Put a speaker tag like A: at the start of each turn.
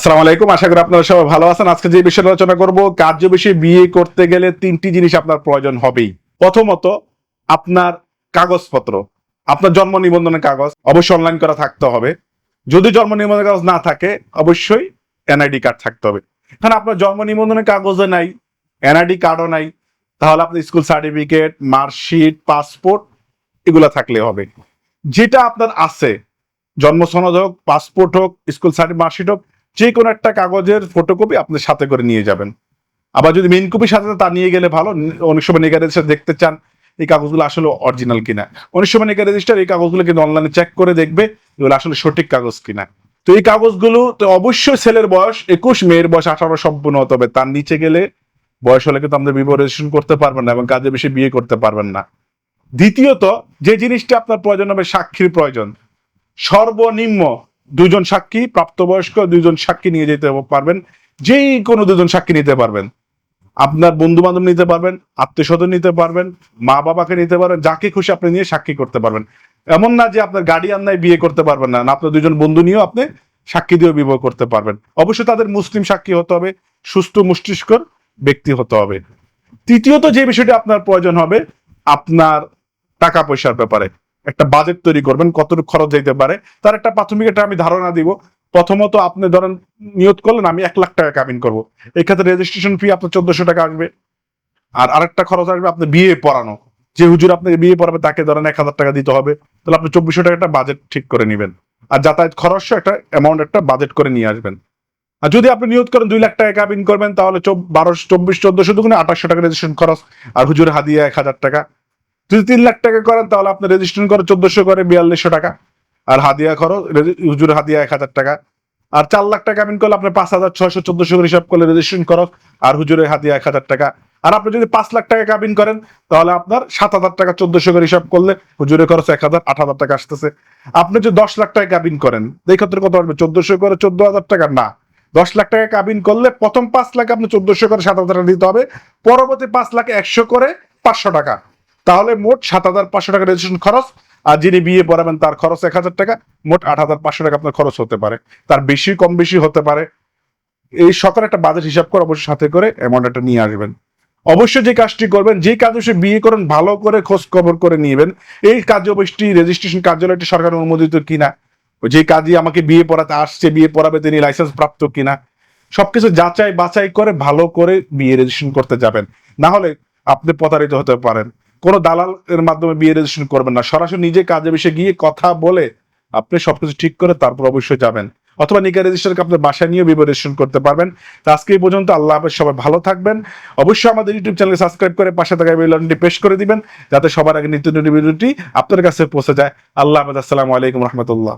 A: আসসালামু আলাইকুম। আশা করি আপনারা সবাই ভালো আছেন। আজকে যে বিষয়ে আলোচনা করব কার্য বিষয়ে বিয়ে করতে গেলে তিনটি জিনিস আপনার প্রয়োজন হবেই। প্রথমত, আপনার কাগজপত্র। আপনার জন্ম নিবন্ধনের কাগজ অবশ্যই অনলাইন করা থাকতে হবে। যদি জন্ম নিবন্ধনের কাগজ না থাকে, অবশ্যই এনআইডি কার্ড থাকতে হবে। কারণ আপনার জন্ম নিবন্ধনের কাগজে নাই এনআইডি কার্ডও নাই। তাহলে আপনার স্কুল সার্টিফিকেট মার্কশিট পাসপোর্ট এগুলো থাকলে হবে। যেটা আপনার আছে, জন্ম সনদ হোক পাসপোর্ট হোক স্কুল সার্টিফিকেট মার্কশিট হোক যে কোনো একটা কাগজের ফটোকপি আপনি সাথে করে নিয়ে যাবেন। আবার যদি মেইন কপি সাথে তা নিয়ে গেলে ভালো, অনেক সময় নেগা রেজিস্টার দেখতে চান, এই কাগজগুলো আসলে অরিজিনাল কিনা। অনেক সময় নেগা রেজিস্টার এই কাগজগুলো কিন্তু অনলাইনে চেক করে দেখবে এগুলো আসলে সঠিক কাগজ কিনা। তো এই কাগজগুলো তো অবশ্যই ছেলের বয়স একুশ, মেয়ের বয়স আঠারো সম্পূর্ণ হতে হবে। তার নিচে গেলে বয়স হলে কিন্তু আমাদের বিবাহ রেজিস্ট্রেশন করতে পারবেন না এবং কাজে বেশি বিয়ে করতে পারবেন না। দ্বিতীয়ত, যে জিনিসটা আপনার প্রয়োজন হবে, সাক্ষীর প্রয়োজন। সর্বনিম্ন দুজন সাক্ষী, প্রাপ্তবয়স্ক দুজন সাক্ষী নিয়ে যেতে পারবেন। যেই কোনো দুজন সাক্ষী নিতে পারবেন। আপনার বন্ধু বান্ধব নিতে পারবেন আত্মীয় স্বজন নিতে পারবেন মা বাবাকে নিতে পারবেন, যাকে খুশি আপনি নিয়ে সাক্ষী করতে পারবেন। এমন না যে আপনার গার্ডিয়ান নাই, বিয়ে করতে পারবেন না। না, আপনার দুজন বন্ধু নিয়েও আপনি সাক্ষী দিয়েও বিবাহ করতে পারবেন। অবশ্যই তাদের মুসলিম সাক্ষী হতে হবে, সুস্থ, মস্তিষ্কর ব্যক্তি হতে হবে। তৃতীয়ত যে বিষয়টি আপনার প্রয়োজন হবে, আপনার টাকা পয়সার ব্যাপারে। একটা বাজেট তৈরি করবেন, কতটুকু খরচ যেতে পারে। তার একটা প্রাথমিক একটা আমি ধারণা দিব। প্রথমত আপনি ধরেন নিয়ত করলেন, আমি এক লাখ টাকা কাবিন করব। এক্ষেত্রে রেজিস্ট্রেশন ফি আপনার চোদ্দশো টাকা আসবে। আর আরেকটা খরচ আসবে আপনি বিয়ে পড়ানো। যে হুজুর আপনাকে বিয়ে পড়াবে, তাকে ধরেন এক হাজার টাকা দিতে হবে। তাহলে আপনি চব্বিশশো টাকা একটা বাজেট ঠিক করে নেবেন। আর যাতায়াত খরচ, একটা অ্যামাউন্ট একটা বাজেট করে নিয়ে আসবেন। আর যদি আপনি নিয়োগ করেন দুই লাখ টাকা কাবিন করবেন, তাহলে চব্বিশ, চোদ্দশো দুগুণে আঠাশশো টাকা রেজিস্ট্রেশন খরচ। আর হুজুর হাদিয়া এক হাজার টাকা। যদি তিন লাখ টাকা করেন, তাহলে আপনি রেজিস্ট্রেশন করে চোদ্দশো করে বিয়াল্লিশশো টাকা। আর হাদিয়া রেজি- হুজুর হাদিয়া এক হাজার টাকা। আর চার লাখ টাকা কাবিন করলে আপনি পাঁচ হাজার, ছয়শো, চোদ্দশো করে হিসাব করলে রেজিস্ট্রেশন খরচ। আর হুজুরের হাদিয়া এক হাজার টাকা। আর আপনি যদি পাঁচ লাখ টাকা কাবিন করেন, তাহলে আপনার সাত হাজার টাকা চোদ্দশো করে হিসাব করলে হুজুরের খরচ এক হাজার, আট হাজার টাকা আসতেছে। আপনি যদি দশ লাখ টাকা কাবিন করেন, এই ক্ষেত্রে কত আসবে চোদ্দশো করে চোদ্দ হাজার টাকা? না। দশ লাখ টাকা কাবিন করলে প্রথম পাঁচ লাখ আপনি চোদ্দশো করে সাত হাজার টাকা দিতে হবে। পরবর্তী পাঁচ লাখ একশো করে পাঁচশো টাকা। তাহলে মোট সাত হাজার পাঁচশো টাকা রেজিস্ট্রেশন খরচ। আর যিনি বিয়ে পড়াবেন, তার খরচ এক হাজার টাকা। মোট আট হাজার পাঁচশো টাকা আপনার খরচ হতে পারে। তার বেশি, কম বেশি হতে পারে। এই সকালে একটা বাজেট হিসাব করে অবশ্যই সাথে করে অ্যামাউন্ট একটা নিয়ে আসবেন। অবশ্যই যে কাজটি করবেন, যে কাজ সে বিয়ে করেন, ভালো করে খোঁজ খবর করে নিবেন। এই কার্যবৈষ্টি রেজিস্ট্রেশন কার্যালয়টি সরকার অনুমোদিত কিনা, যে কাজই আমাকে বিয়ে পড়াতে আসছে, বিয়ে পড়াবে, তিনি লাইসেন্স প্রাপ্ত কিনা, সবকিছু যাচাই বাছাই করে ভালো করে বিয়ে রেজিস্ট্রেশন করতে যাবেন। না হলে আপনি প্রতারিত হতে পারেন। কোনো দালাল এর মাধ্যমে বিয়ে রেজিস্ট্রেশন করবেন না। সরাসরি নিজে কাজে বেশি গিয়ে কথা বলে আপনি সবকিছু ঠিক করে তারপর অবশ্যই যাবেন। অথবা নিকা রেজিস্টারকে আপনার বাসায় নিয়েও বিবাহ রেজিস্ট্রেশন করতে পারবেন। তো আজকে এই পর্যন্ত আল্লাহ হাফেজ, সবাই ভালো থাকবেন। অবশ্যই আমাদের ইউটিউব চ্যানেল সাবস্ক্রাইব করে পাশে থাকা বেলনটি পেশ করে দিবেন, যাতে সবার আগে নিত্য নতুন ভিডিওটি আপনার কাছে পৌঁছে যায়। আল্লাহ হাফেজ, আসসালামু আলাইকুম রহমতুল্লাহ।